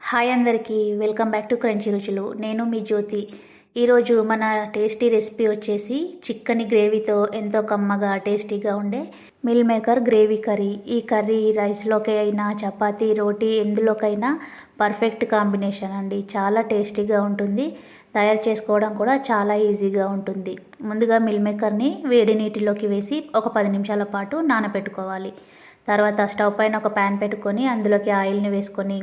Hi అందరికీ welcome back to crunchy రుచులు. నేను మీ జ్యోతి. ఈరోజు మన టేస్టీ రెసిపీ వచ్చేసి చిక్కని గ్రేవీతో ఎంతో కమ్మగా టేస్టీగా ఉండే మిల్ మేకర్ గ్రేవీ కర్రీ. ఈ కర్రీ రైస్లోకి అయినా చపాతీ రోటీ ఎందులోకైనా పర్ఫెక్ట్ కాంబినేషన్ అండి. చాలా టేస్టీగా ఉంటుంది. తయారు చేసుకోవడం కూడా చాలా ఈజీగా ఉంటుంది. ముందుగా మిల్ మేకర్ని వేడి నీటిలోకి వేసి ఒక పది నిమిషాల పాటు నానబెట్టుకోవాలి తర్వాత స్టవ్ పైన ఒక ప్యాన్ పెట్టుకొని అందులోకి ఆయిల్ని వేసుకొని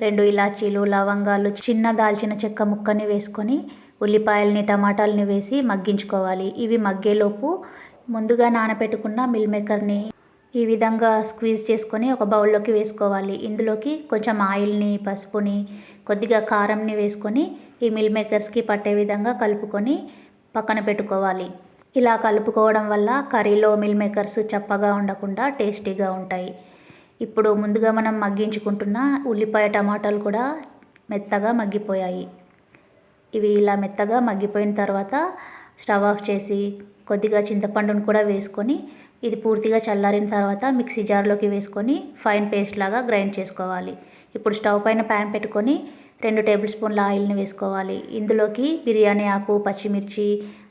రెండు ఇలాచీలు లవంగాలు చిన్న దాల్చిన చెక్క ముక్కని వేసుకొని ఉల్లిపాయల్ని టమాటాలని వేసి మగ్గించుకోవాలి. ఇవి మగ్గేలోపు ముందుగా నానబెట్టుకున్న మిల్ మేకర్ని ఈ విధంగా స్క్వీజ్ చేసుకొని ఒక బౌల్లోకి వేసుకోవాలి. ఇందులోకి కొంచెం ఆయిల్ని పసుపుని కొద్దిగా కారంని వేసుకొని ఈ మిల్ మేకర్స్కి పట్టే విధంగా కలుపుకొని పక్కన పెట్టుకోవాలి. ఇలా కలుపుకోవడం వల్ల కర్రీలో మిల్ మేకర్స్ చప్పగా ఉండకుండా టేస్టీగా ఉంటాయి. ఇప్పుడు ముందుగా మనం మగ్గించుకుంటున్న ఉల్లిపాయ టమాటాలు కూడా మెత్తగా మగ్గిపోయాయి. ఇవి ఇలా మెత్తగా మగ్గిపోయిన తర్వాత స్టవ్ ఆఫ్ చేసి కొద్దిగా చింతపండును కూడా వేసుకొని ఇది పూర్తిగా చల్లారిన తర్వాత మిక్సీ జార్లోకి వేసుకొని ఫైన్ పేస్ట్ లాగా గ్రైండ్ చేసుకోవాలి. ఇప్పుడు స్టవ్ పైన ప్యాన్ పెట్టుకొని రెండు టేబుల్ స్పూన్ల ఆయిల్ని వేసుకోవాలి. ఇందులోకి బిర్యానీ ఆకు పచ్చిమిర్చి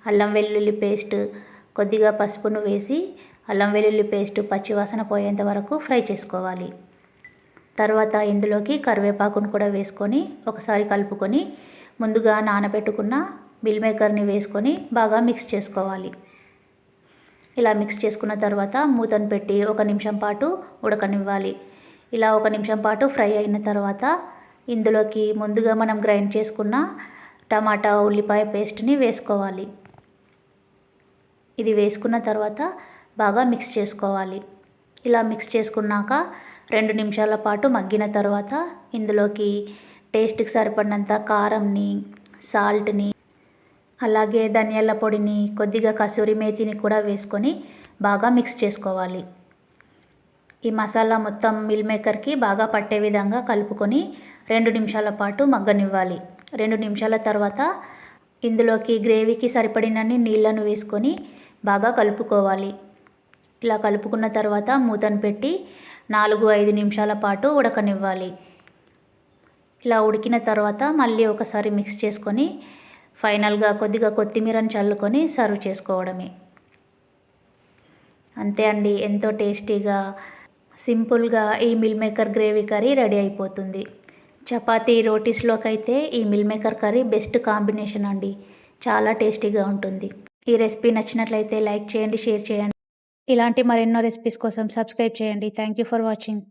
అల్లం వెల్లుల్లి పేస్ట్ కొద్దిగా పసుపును వేసి అల్లం వెల్లుల్లి పేస్ట్ పచ్చివాసన పోయేంత వరకు ఫ్రై చేసుకోవాలి. తర్వాత ఇందులోకి కరివేపాకును కూడా వేసుకొని ఒకసారి కలుపుకొని ముందుగా నానబెట్టుకున్న మిల్ మేకర్ని వేసుకొని బాగా మిక్స్ చేసుకోవాలి. ఇలా మిక్స్ చేసుకున్న తర్వాత మూతను పెట్టి ఒక నిమిషం పాటు ఉడకనివ్వాలి. ఇలా ఒక నిమిషం పాటు ఫ్రై అయిన తర్వాత ఇందులోకి ముందుగా మనం గ్రైండ్ చేసుకున్న టమాటా ఉల్లిపాయ పేస్ట్ని వేసుకోవాలి. ఇది వేసుకున్న తర్వాత బాగా మిక్స్ చేసుకోవాలి. ఇలా మిక్స్ చేసుకున్నాక రెండు నిమిషాల పాటు మగ్గిన తర్వాత ఇందులోకి టేస్ట్కి సరిపడినంత కారంని సాల్ట్ని అలాగే ధనియాల పొడిని కొద్దిగా కసూరి మేతిని కూడా వేసుకొని బాగా మిక్స్ చేసుకోవాలి. ఈ మసాలా మొత్తం మిల్ మేకర్కి బాగా పట్టే విధంగా కలుపుకొని రెండు నిమిషాల పాటు మగ్గనివ్వాలి. రెండు నిమిషాల తర్వాత ఇందులోకి గ్రేవీకి సరిపడినన్ని నీళ్ళను వేసుకొని బాగా కలుపుకోవాలి. ఇలా కలుపుకున్న తర్వాత మూతను పెట్టి నాలుగు ఐదు నిమిషాల పాటు ఉడకనివ్వాలి. ఇలా ఉడికిన తర్వాత మళ్ళీ ఒకసారి మిక్స్ చేసుకొని ఫైనల్గా కొద్దిగా కొత్తిమీరని చల్లుకొని సర్వ్ చేసుకోవడమే. అంతే అండి ఎంతో టేస్టీగా సింపుల్గా ఈ meal maker gravy curry ready అయిపోతుంది. చపాతీ రోటీస్లోకి అయితే ఈ meal maker curry best combination అండి. చాలా టేస్టీగా ఉంటుంది. ఈ రెసిపీ నచ్చినట్లయితే లైక్ చేయండి షేర్ చేయండి. ఇలాంటి మరెన్నో రెసిపీస్ కోసం సబ్స్క్రైబ్ చేయండి. Thank you for watching